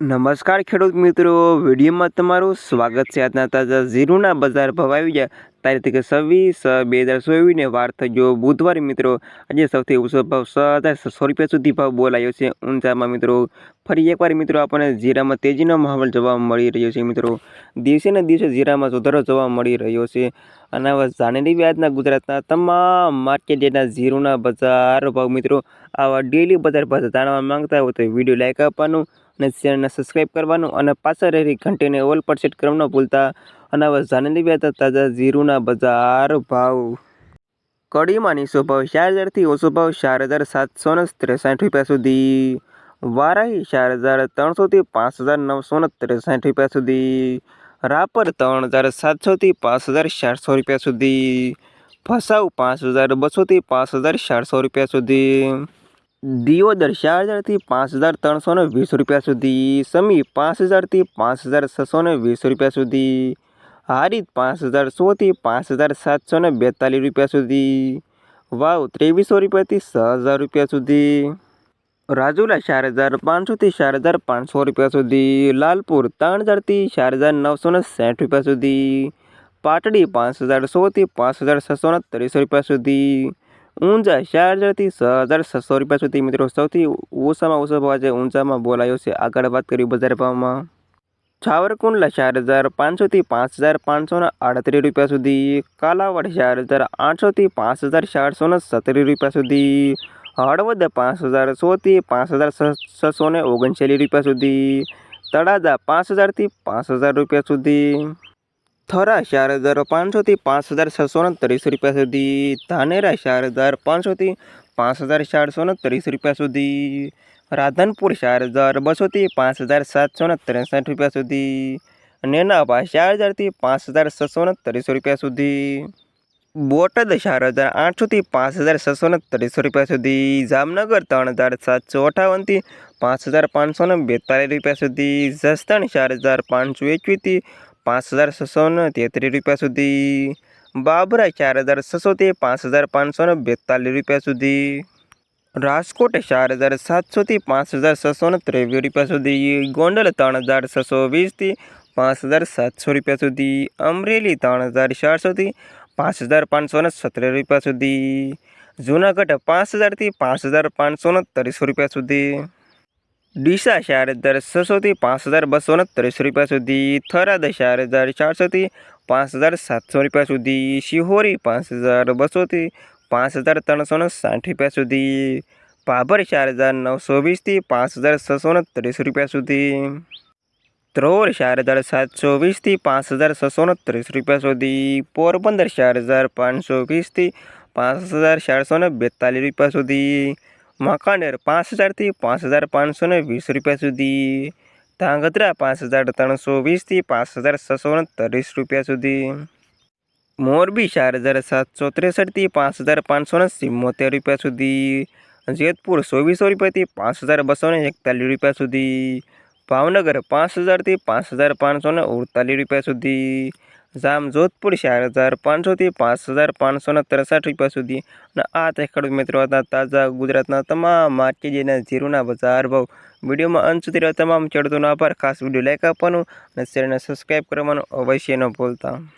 નમસ્કાર ખેડૂત મિત્રો, વિડીયોમાં તમારું સ્વાગત છે આજના તાજા ઝીરુના બજાર ભાવ આવી ગયા. તારીખ છવ્વીસ બે હજાર ચોવીસને વાર થયો બુધવારે મિત્રો, આજે સૌથી ઊંચો ભાવ છ હજાર છસો રૂપિયા સુધી ભાવ બોલાયો છે. ઊંચામાં મિત્રો, ફરી એકવાર મિત્રો આપણને જીરામાં તેજીનો માહોલ જોવા મળી રહ્યો છે મિત્રો. દિવસે ને દિવસે જીરામાં સુધારો જોવા મળી રહ્યો છે. અને હવે જાણી વ્યાજના ગુજરાતના તમામ માર્કેટના ઝીરોના બજાર. ભાવ મિત્રો, આવા ડેલી બજાર ભાવ જાણવા માંગતા હોય તો વીડિયો લાઈક આપવાનું અને ચેનલને સબસ્ક્રાઈબ કરવાનું અને પાછળ રહેલી ઘંટીને ઓલ પર સેટ કરવાનું ભૂલતા. અને હવે જાણી હતા તાજા ઝીરોના બજાર ભાવ. કડીમાં નીસો ભાવ ચાર હજારથી ઓછો ભાવ ચાર હજાર સાતસો ને ત્રેસાઠ રૂપિયા સુધી. વારાહી ચાર હજાર ત્રણસોથી પાંચ હજાર નવસો ને ત્રેસાઠ રૂપિયા સુધી. રાપર ત્રણ હજાર સાતસોથી પાંચ હજાર ચારસો રૂપિયા સુધી. ફસાવ પાંચ હજાર બસોથી પાંચ હજાર ચારસો રૂપિયા સુધી. દિયોદર ચાર હજારથી પાંચ હજાર ત્રણસો ને વીસ રૂપિયા સુધી. સમી પાંચ હજારથી પાંચ હજાર છસો ને વીસ રૂપિયા સુધી. હારીત પાંચ હજાર સોથી પાંચ હજાર સાતસો ને બેતાલીસ રૂપિયા સુધી. વાવ ત્રેવીસો રૂપિયાથી છ હજાર રૂપિયા સુધી. રાજુલા ચાર હજાર પાંચસોથી ચાર હજાર પાંચસો રૂપિયા સુધી, લાલપુર ત્રણ હજારથી ચાર હજાર નવસો ને સાઠ રૂપિયા સુધી, પાટડી પાંચ હજાર સોથી પાંચ હજાર છસો ને ત્રીસ રૂપિયા સુધી, ઊંઝા ચાર હજારથી છ હજાર છસો રૂપિયા સુધી. મિત્રો, સૌથી ઓછામાં ઓછો ભાવ આજે ઊંઝામાં બોલાયો છે. આગળ વાત કરી બજાર ભાવમાં. છાવરકુંડલા ચાર હજાર પાંચસોથી પાંચ હજાર પાંચસો ને આડત્રીસ રૂપિયા સુધી, કાલાવડ ચાર હજાર આઠસોથી પાંચ હજાર ચારસો ને સત્તરી રૂપિયા સુધી હળવદ પાંચ હજાર સોથી પાંચ હજાર છસો ને ઓગણચાલીસ રૂપિયા સુધી. તળાજા પાંચ હજારથી પાંચ હજાર રૂપિયા સુધી. થરા ચાર હજાર પાંચસોથી પાંચ હજાર છસો ને ત્રીસ રૂપિયા સુધી. ધાનેરા ચાર હજાર પાંચસોથી પાંચ હજાર ચારસો ને ત્રીસ રૂપિયા સુધી. રાધનપુર ચાર હજાર બસોથી પાંચ હજાર સાતસો ને ત્રેસઠ રૂપિયા સુધી. નેનાભા ચાર હજારથી પાંચ હજાર છસો ને ત્રીસ રૂપિયા સુધી. બોટાદ ચાર હજાર આઠસોથી પાંચ હજાર છસો ને ત્રીસો રૂપિયા સુધી, જામનગર ત્રણ હજાર સાતસો અઠાવનથી પાંચ હજાર પાંચસો ને બેતાલીસ રૂપિયા સુધી, જસદણ ચાર હજાર પાંચસો એકવીસથી પાંચ હજાર છસો ને તેત્રીસ રૂપિયા સુધી, બાબરા ચાર હજાર છસોથી પાંચ હજાર પાંચસો ને બેતાલીસ રૂપિયા સુધી, રાજકોટ ચાર હજાર સાતસોથી પાંચ હજાર છસો ને ત્રેવીસ રૂપિયા સુધી, ગોંડલ ત્રણ હજાર છસો વીસથી પાંચ હજાર સાતસો રૂપિયા સુધી, અમરેલી ત્રણ હજાર ચારસોથી પાંચ હજાર પાંચસો ને સત્તર રૂપિયા સુધી. જૂનાગઢ પાંચ હજારથી પાંચ હજાર પાંચસો ને ત્રીસ રૂપિયા સુધી. ડીસા ચાર હજાર છસોથી પાંચ હજાર બસો ને ત્રીસ રૂપિયા સુધી. થરાદ ચાર હજાર ચારસોથી પાંચ હજાર સાતસો રૂપિયા સુધી. શિહોરી પાંચ હજાર બસોથી પાંચ હજાર ત્રણસો ને સાઠ રૂપિયા સુધી. ભાભર ચાર હજાર નવસો વીસથી પાંચ હજાર છસો ને ત્રીસ રૂપિયા સુધી. ત્રોર ચાર હજાર સાતસો વીસથી પાંચ હજાર છસો ત્રીસ રૂપિયા સુધી. પોરબંદર ચાર હજાર પાંચસો વીસથી પાંચ હજાર ચારસો ને બેતાલીસ રૂપિયા સુધી. મકાનેર પાંચ હજારથી પાંચ હજાર પાંચસો ને વીસ રૂપિયા સુધી. ધાંગધ્રા પાંચ હજાર ત્રણસો વીસથી પાંચ હજાર છસો ને ત્રીસ રૂપિયા સુધી. મોરબી ચાર હજાર સાતસો ત્રેસઠથી પાંચ હજાર પાંચસો ને સિત્તોતેર રૂપિયા સુધી. જેતપુર ચોવીસો રૂપિયાથી પાંચ હજાર બસો ને એકતાલીસ રૂપિયા સુધી. ભાવનગર પાંચ હજારથી પાંચ હજાર પાંચસો ને અડતાલીસ રૂપિયા સુધી. જામ જોધપુર ચાર હજાર પાંચસોથી પાંચ હજાર પાંચસો ને ત્રેસઠ રૂપિયા સુધી. અને આ તે ખેડૂત મિત્રો હતા તાજા ગુજરાતના તમામ માર્કેટના જીરુના બજાર ભાવ. વિડીયોમાં અંત સુધી તમામ ખેડૂતોનો આભાર. ખાસ વીડિયો લાઈક આપવાનું અને ચેનલને સબસ્ક્રાઈબ કરવાનું અવશ્ય ન ભૂલતા.